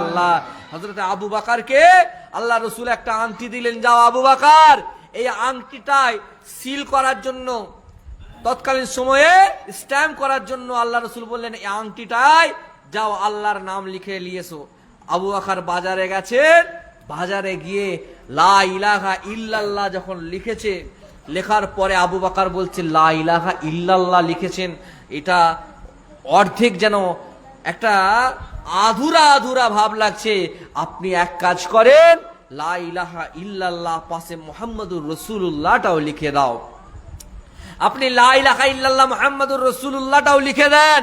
আল্লাহ। হজরত আবু বাকারকে আল্লাহ রসুল একটা আংটি দিলেন, যাও আবু বাকার। এই আংটিটাই সিল করার জন্য, তৎকালীন সময়ে স্ট্যাম্প করার জন্য আল্লাহ রসুল বললেন, এই আংটিটাই যাও আল্লাহর নাম লিখে নিয়েছো। আবু বাকার বাজারে গেছেন বাজারে গিয়ে লা ইলাহা ইল্লাল্লাহ যখন লিখেছে, লেখার পরে আবু বাকার বলছে, লা ইলাহা ইল্লাল্লাহ লিখেছেন। এটা অর্ধেক যেন একটা আধুরা আধুরা ভাব লাগছে। আপনি এক কাজ করেন, লা ইলাহা ইল্লাল্লাহ, পাশে মোহাম্মদুর রসুল্লাহটাও লিখে দাও। আপনি লা ইলাহা ইল্লাল্লাহ, মোহাম্মদুর রসুল্লাহটাও লিখে দেন।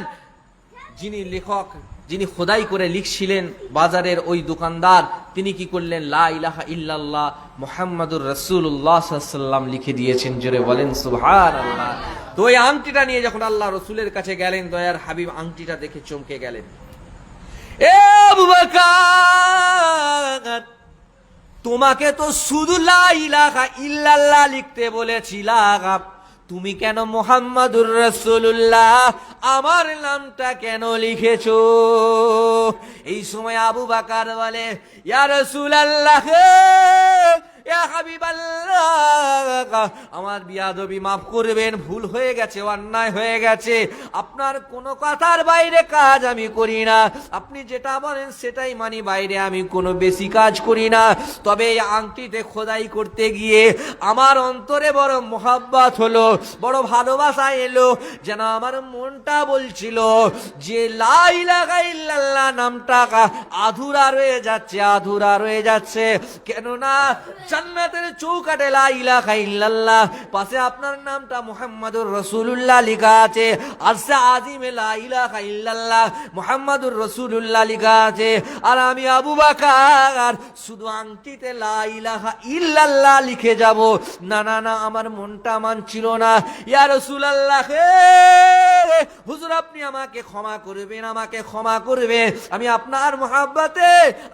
যিনি লেখক, যিনি খোদাই করে লিখছিলেন বাজারের ওই দোকানদার, তিনি কি করলেন? লা ইলাহা ইল্লাল্লাহ, মোহাম্মদুর রসুল্লাহ সাল্লাম লিখে দিয়েছেন। জোরে বলেন সুবহান আল্লাহ তো ওই আংটিটা নিয়ে যখন আল্লাহ রসুলের কাছে গেলেন, দয়ার হাবিব আংটিটা দেখে চমকে গেলেন। তোমাকে তো শুধু লা ইলাহা ইল্লাল্লাহ লিখতে বলেছিলাম। তুমি কেন মোহাম্মদুর রসুল্লাহ আমার নামটা কেন লিখেছো? এই সময় আবু বাকার বলে, ইয়া রসুলাল্লাহ ইয়া হাবিবাল্লাহ আমার বিয়াদবি মাফ করবেন, ভুল হয়ে গেছে, অন্যায় হয়ে গেছে। আপনার কোনো কথার বাইরে কাজ আমি করি না। আপনি যেটা বলেন সেটাই মানি, বাইরে আমি কোনো বেশি কাজ করি না। তবে এই আংটিতে খোদাই করতে গিয়ে আমার অন্তরে বড় মোহাব্বত হলো, বড় ভালোবাসা এলো, যেন আমার মনটা বলছিল যে লাই লাগাই ইল্লাল্লাহ নামটা আধুরা রয়ে যাচ্ছে, আধুরা রয়ে যাচ্ছে। কেননা জান্নাতের চৌকাটে লা ইলাহা ইল্লাল্লাহ পাশে আপনার নামটা মুহাম্মাদুর রাসূলুল্লাহ লেখা আছে। আরশে আজিমে লা ইলাহা ইল্লাল্লাহ, মুহাম্মাদুর রাসূলুল্লাহ লেখা আছে। আর আমি আবু বকর, শুধু আংটিতে লা ইলাহা ইল্লাল্লাহ লিখে যাব। না না না, আমার মনটা মানছিল না। ইয়া রাসূলুল্লাহ হুজুর, আপনি আমাকে ক্ষমা করবেন, আমাকে ক্ষমা করবেন। আমি আপনার মোহাব্বতে,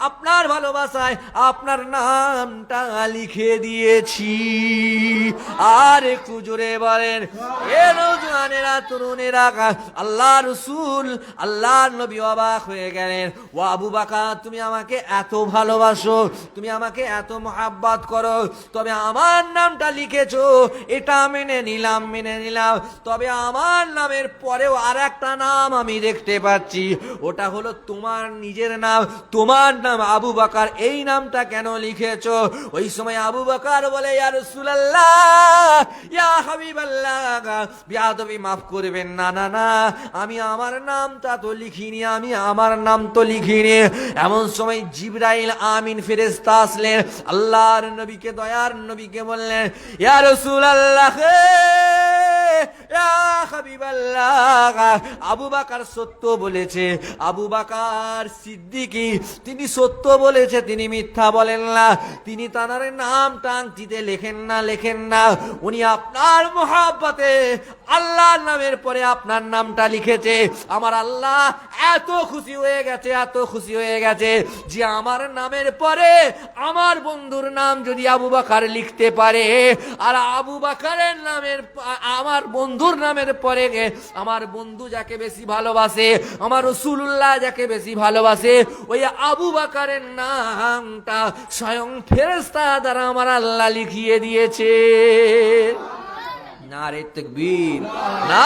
আপনার ভালোবাসায়, আপনার নামটা লিখে দিয়েছি। আর একটু জোরে বলেন। এ নৌজওয়ানেরা, তরুণেরা, আল্লাহ রসুল, আল্লাহ নবী অবাক হয়ে গেলেন। ও আবু বাকা তুমি আমাকে এত ভালোবাসো, তুমি আমাকে এত করো, তবে আমার নামটা লিখেছো, এটা মেনে নিলাম মেনে নিলাম। তবে আমার নামের পরেও আর একটা নাম আমি দেখতে পাচ্ছি, ওটা হলো তোমার নিজের নাম। তোমার নাম আবু বাকার, এই নামটা কেন লিখেছো? ওই সময় আবু বাকার বলে ইয়া হাবিবাল্লাহ বিয়াদবি মাফ করবেন। না না না। আমি আমার নামটা তো লিখিনি, আমি আমার নাম তো লিখিনি। এমন সময় জিবরাইল আমিন ফেরেশতা আসলেন। আল্লাহর নবীকে, দয়ার নবীকে বললেন, ইয়া রসুল হাবিবাল্লাহ আবু বাকার সত্য বলেছে। আবু বাকার সিদ্দিকি, তিনি সত্য বলেছে, তিনি মিথ্যা বলেন না। তিনি তানার নাম লেখেন না লেখেন না। উনি আপনার মহাব্বতে আল্লাহর নামের পরে আপনার নামটা লিখেছে। আমার আল্লাহ এত খুশি হয়ে গেছে, এত খুশি হয়ে গেছে যে আমার নামের পরে আমার বন্ধুর নাম যদি আবু বাকার লিখতে পারে, আর আবু বাকারের নামের প- আমার বন্ধুর নামের পরে আমার বন্ধু যাকে বেশি ভালোবাসে, আমার রসুল্লাহ যাকে বেশি ভালোবাসে, ওই আবু বাকারের নামটা স্বয়ং ফেরেস্তা দ্বারা আমার আল্লাহ লিখিয়ে দিয়েছে। নারে তকবীর। না